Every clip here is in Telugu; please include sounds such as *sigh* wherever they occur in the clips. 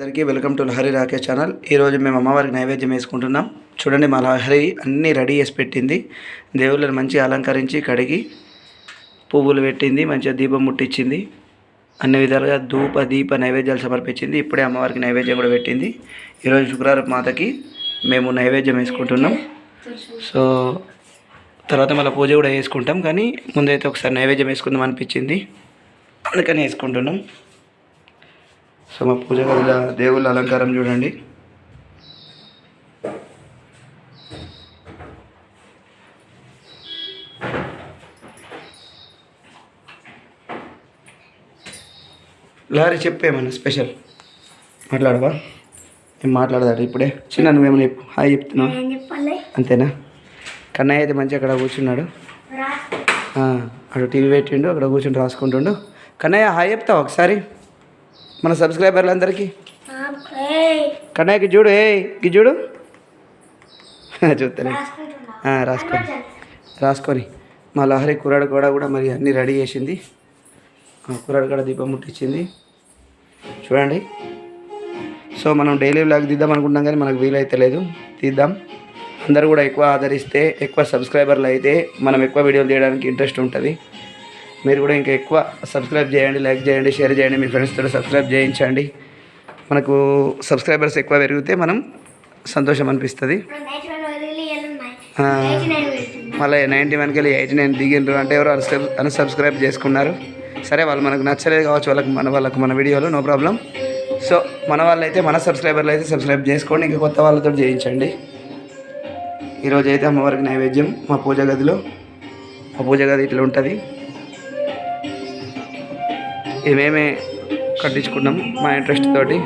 అందరికీ welcome to Lahari Rakesh channel. ఈరోజు మేము అమ్మవారికి నైవేద్యం వేసుకుంటున్నాం. చూడండి మా లహరి అన్నీ రెడీ చేసి పెట్టింది. దేవుళ్ళని మంచిగా అలంకరించి కడిగి పువ్వులు పెట్టింది మంచిగా దీపం ముట్టించింది అన్ని విధాలుగా ధూప దీప నైవేద్యాలు సమర్పించింది. ఇప్పుడే అమ్మవారికి నైవేద్యం కూడా పెట్టింది. ఈరోజు శుక్రవారం మాతకి మేము నైవేద్యం వేసుకుంటున్నాం. సో తర్వాత మళ్ళీ పూజ కూడా వేసుకుంటాం. కానీ ముందైతే ఒకసారి నైవేద్యం వేసుకుందాం అనిపించింది. అందుకని వేసుకుంటున్నాం. సో మా పూజ గదిలో దేవుళ్ళ అలంకారం చూడండి. లారీ చెప్పేమన్నా స్పెషల్? మాట్లాడవా? ఏం మాట్లాడదాడు ఇప్పుడే? చిన్న నువ్వేమన్నా చెప్పు. హాయ్ చెప్తున్నావు అంతేనా? కన్నయ్య అయితే మంచిగా అక్కడ కూర్చున్నాడు. అక్కడ టీవీ పెట్టిండు అక్కడ కూర్చుని రాసుకుంటుండు. కన్నయ్య హాయ్ చెప్తావు ఒకసారి? మన సబ్స్క్రైబర్లందరికీ. కన్నయ్యకి చూడు ఏ చూడు. *laughs* చూస్తలే ఆ, రాసుకొని రాసుకొని. మా లహరి కుర్రాడు కూడా కూడా మరి అన్నీ రెడీ చేసింది. ఆ, కుర్రాడు కూడా దీపం ముట్టించింది చూడండి. సో మనం డైలీ వ్లాగ్ తీద్దాం అనుకుంటాం కానీ మనకు వీలైతే లేదు. తీద్దాం. అందరూ కూడా ఎక్కువ ఆదరిస్తే ఎక్కువ సబ్స్క్రైబర్లు అయితే మనం ఎక్కువ వీడియోలు తీయడానికి ఇంట్రెస్ట్ ఉంటుంది. మీరు కూడా ఇంకా ఎక్కువ సబ్స్క్రైబ్ చేయండి లైక్ చేయండి షేర్ చేయండి మీ ఫ్రెండ్స్తో సబ్స్క్రైబ్ చేయించండి. మనకు సబ్స్క్రైబర్స్ ఎక్కువ పెరిగితే మనం సంతోషం అనిపిస్తుంది. మళ్ళీ నైంటీ వన్కి వెళ్ళి ఎయిటీ నైన్ దిగిండ్రు అంటే ఎవరు అన్సబ్ అన్సబ్స్క్రైబ్ చేసుకున్నారు. సరే వాళ్ళు మనకు నచ్చలేదు కావచ్చు వాళ్ళకి మన వాళ్ళకు మన వీడియోలో నో ప్రాబ్లం సో మన వాళ్ళైతే మన సబ్స్క్రైబర్లు అయితే సబ్స్క్రైబ్ చేసుకోండి ఇంకా కొత్త వాళ్ళతో చేయించండి. ఈరోజు అయితే అమ్మవారికి నైవేద్యం మా పూజ గదిలో. మా పూజ గది ఇట్లా ఉంటుంది. ఇది మేమే కట్టించుకున్నాం మా ఇంట్రెస్ట్ తోటి.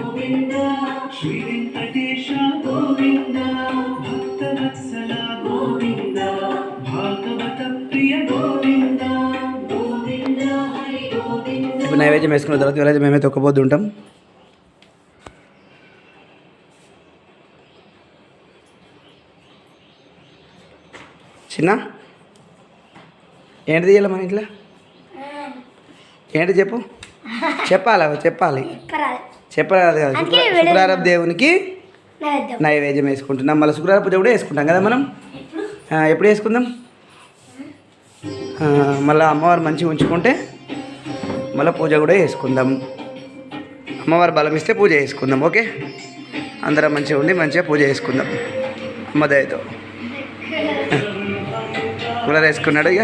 ఇప్పుడు నైవేద్యం వేసుకున్న తర్వాత ఎవరైతే మేమే తొక్కబోతుంటాం చిన్న ఏంటి తీయాలి మన ఇంట్లో? ఏంటి చెప్పు? చెప్పాలి అవి చెప్పాలి. చెప్పరాదు. కదా. శుక్ర శుక్రవారం దేవునికి నైవేద్యం. వేసుకుంటున్నాం. మళ్ళీ శుక్రవారం పూజ కూడా వేసుకుంటాం కదా మనం? ఎప్పుడు? వేసుకుందాం? మళ్ళీ అమ్మవారు మంచిగా ఉంచుకుంటే మళ్ళీ పూజ కూడా చేసుకుందాం అమ్మవారు బలం ఇస్తే పూజ చేసుకుందాం ఓకే? అందరం మంచిగా ఉండి మంచిగా పూజ చేసుకుందాం అమ్మ దయతో. *laughs* కూలర్ వేసుకున్నాడు ఇక.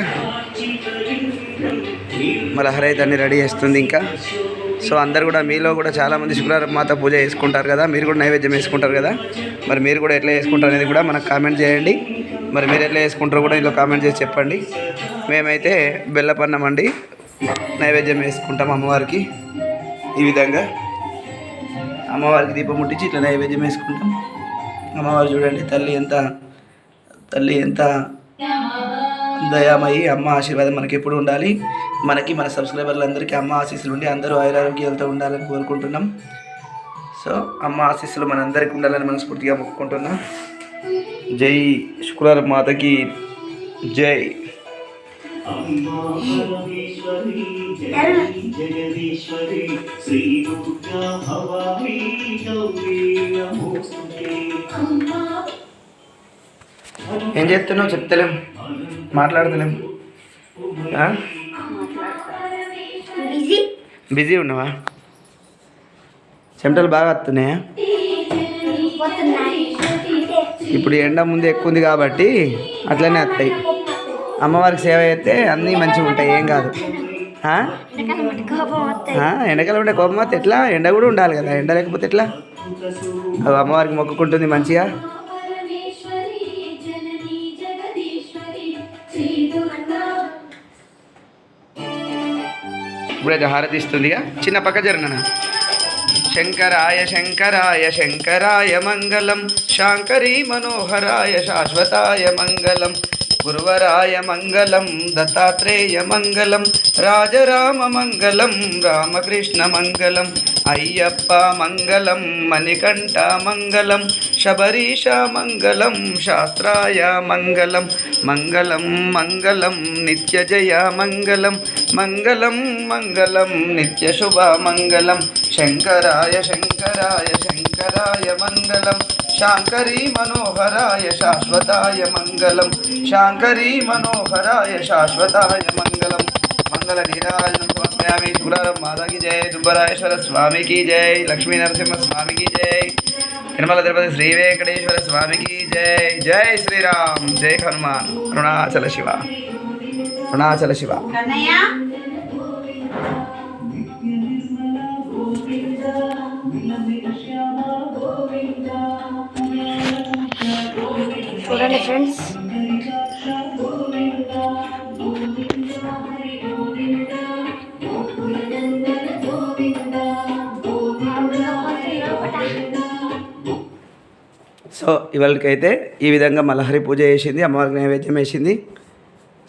మరి హరైతే అన్ని రెడీ చేస్తుంది ఇంకా. సో అందరు కూడా మీలో కూడా చాలామంది శుక్రవారం మాత పూజ చేసుకుంటారు కదా. మీరు కూడా నైవేద్యం వేసుకుంటారు కదా. మరి మీరు కూడా ఎట్లా చేసుకుంటారు అనేది కూడా మనకు కామెంట్ చేయండి. మరి మీరు ఎట్లా చేసుకుంటారో కూడా ఇందులో కామెంట్ చేసి చెప్పండి. మేమైతే బెల్లపన్నం అండి. నైవేద్యం వేసుకుంటాం అమ్మవారికి. ఈ విధంగా అమ్మవారికి దీపం ముట్టించి ఇట్లా నైవేద్యం వేసుకుంటాం. అమ్మవారు చూడండి తల్లి ఎంత తల్లి ఎంత దయామయ్యి అమ్మ ఆశీర్వాదం మనకి ఎప్పుడు ఉండాలి? మనకి మన సబ్స్క్రైబర్లందరికీ అమ్మ ఆశీస్సులు ఉండి అందరూ ఆయురారోగ్యాలతో ఉండాలని కోరుకుంటున్నాం. సో అమ్మ ఆశీస్సులు మనందరికీ ఉండాలని మనస్ఫూర్తిగా మొక్కుకుంటున్నాం. జై శుక్రవారం మాతకి జై. జగదీశ్వరి శ్రీ దుర్గా భవానీ ఏం చేస్తున్నావు? చెప్తలేం. మాట్లాడతలేం. ఆ? బిజీ. ఉన్నావా? చెమటలు బాగా వస్తున్నాయా? ఇప్పుడు ఎండ ముందు ఎక్కువ ఉంది కాబట్టి అట్లనే వస్తాయి. అమ్మవారికి సేవ చేస్తే అన్నీ మంచిగా ఉంటాయి ఏం కాదు. ఎండాకాలం ఉంటే కోపం వస్తే ఎట్లా? ఎండ కూడా ఉండాలి కదా ఎండ లేకపోతే ఎట్లా? అమ్మవారికి మొక్కుకుంటుంది మంచిగా. ఇప్పుడైతే హారతి ఇస్తుందిగా చిన్న పక్క జరిగిన శంకరాయ శంకరాయ శంకరాయ మంగళం. శాంకరీ మనోహరాయ శాశ్వతాయ మంగళం. గురువరాయ మంగళం. దత్తాత్రేయ మంగళం. రాజరామ మంగళం. రామకృష్ణ మంగళం. అయ్యప్ప మంగళం మణికంఠ మంగళం శబరీష మంగళం శాస్త్రాయ మంగళం మంగళం మంగళం నిత్య జయ మంగళం మంగళం మంగళం నిత్య శుభ మంగళం శంకరాయ శంకరాయ శంకరాయ మంగళం శాంకరీ మనోహరాయ శాశ్వతాయ మంగళం శాంకరీ మనోహరాయ శాశ్వతాయ మంగళం మంగళ నీరాజనం సమర్పయామి శుక్రారం మాతాకి జై దుబ్బరాయేశ్వర స్వామికి జై లక్ష్మీ నరసింహ స్వామికి జై తిరుమల తిరుపతి శ్రీ వెంకటేశ్వర స్వామికి జై జై శ్రీరామ్ జై హనుమాన్ అరుణాచల శివ అరుణాచల శివ. చూడండి ఫ్రెండ్స్. సో ఇవాళకైతే ఈ విధంగా మలహరి పూజ చేసింది అమ్మవారికి నైవేద్యం వేసింది.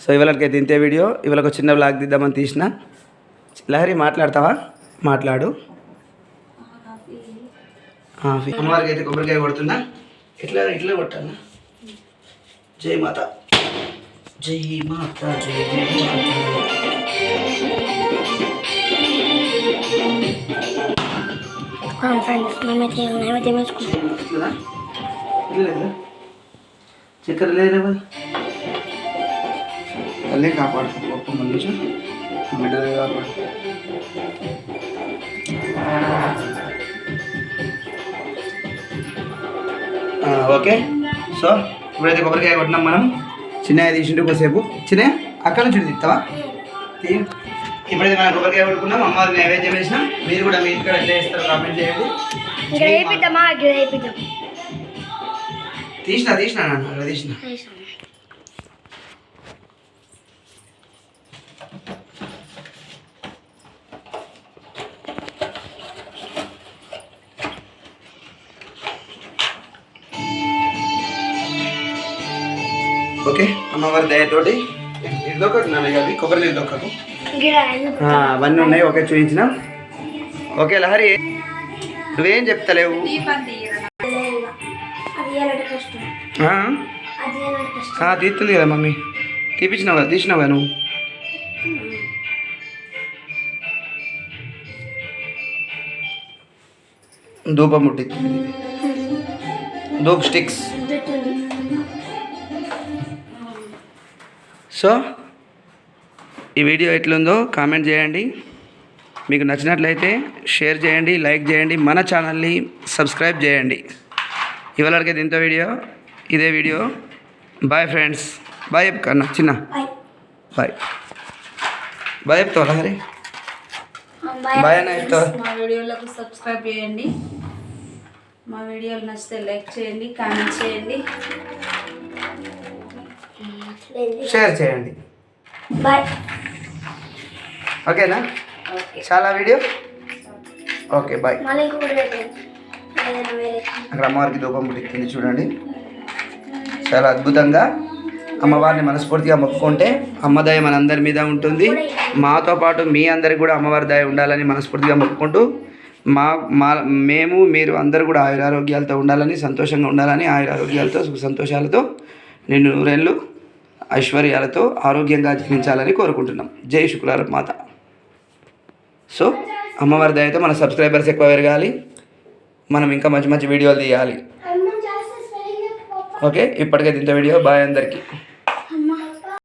సో ఇవాళకైతే ఇంతే వీడియో. ఇవాళ ఒక చిన్న బ్లాగ్ తీద్దామని తీసిన. లహరి మాట్లాడతావా? మాట్లాడు. అమ్మవారికి అయితే కొబ్బరికాయ కొడుతున్నా ఇట్లా ఇట్లా కొట్టాలా జై మాత. జై మాత జై మాత. నైవేద్యం లేదా చక్కెర లేదా తల్లి కాపాడు గొప్ప మనిషి. బిడ్డలే కాపాడు. ఆ, ఓకే. సో ఇప్పుడైతే కొబ్బరికాయ కొట్టినాం మనం. చిన్నగా తీసిండు కొద్దిసేపు. చిన్న అక్కడ నుంచి తీస్తావా? ఇప్పుడైతే మనం కొబ్బరికాయ కొట్టుకున్నాం. అమ్మవారికి నైవేద్యం వేసినాం. మీరు కూడా మీ ఇంటికాడ ఎట్లా చేస్తారో కామెంట్ చేయండి. ఇక్కడ వేపిద్దామా? ఇక్కడ వేపిద్దాం. తీసిన తీసిన నాన్న అక్కడ తీసిన. ఓకే అమ్మవారి దయతోటి ఇది ఒకటి నాన్న అవి కొబ్బరి నీళ్ళు ఒకటి అవన్నీ ఉన్నాయి ఓకే చూపించినాం ఓకే లహరి నువ్వేం చెప్తలేవు? తీస్తుంది కదా మమ్మీ. తీపించినావు కదా తీసినావు కదా నువ్వు? ధూపం ముట్టించింది ధూప్ స్టిక్స్. సో ఈ వీడియో ఎట్లుందో కామెంట్ చేయండి. మీకు నచ్చినట్లయితే షేర్ చేయండి లైక్ చేయండి మన ఛానల్ని సబ్స్క్రైబ్ చేయండి. ఇవాళకి ఇంత వీడియో ఇదే వీడియో. బాయ్ ఫ్రెండ్స్ బాయ్ చెప్పు కన్నా చిన్న. బాయ్ బాయ్ చెప్తావా హరి. బాయ్ అన్న చెప్తావా మా వీడియోలకు సబ్స్క్రైబ్ చేయండి. మా వీడియోలు నచ్చితే లైక్ చేయండి కామెంట్ చేయండి. షేర్ చేయండి. బాయ్ ఓకేనా ఓకే చాలా వీడియో? ఓకే బాయ్ అక్కడ అమ్మవారికి ధూపం పుట్టింది చూడండి. చాలా అద్భుతంగా అమ్మవారిని మనస్ఫూర్తిగా మొక్కుకుంటే అమ్మ దయ మనందరి మీద ఉంటుంది. మాతో పాటు మీ అందరికి కూడా అమ్మవారి దయ ఉండాలని మనస్ఫూర్తిగా మొక్కుకుంటూ మా మా మేము మీరు అందరూ కూడా ఆయురారోగ్యాలతో ఉండాలని సంతోషంగా ఉండాలని ఆయురారోగ్యాలతో సుఖ సంతోషాలతో నిన్ను నూరేళ్ళు ఐశ్వర్యాలతో ఆరోగ్యంగా జీవించాలని కోరుకుంటున్నాం. జై శుక్లార మాత. సో అమ్మవారి దయతో మన సబ్స్క్రైబర్స్ ఎక్కువ పెరగాలి. మనం ఇంకా మంచి మంచి వీడియోలు తీయాలి. ఓకే ఇప్పటికైతే ఇంత వీడియో. బాయ్ అందరికీ.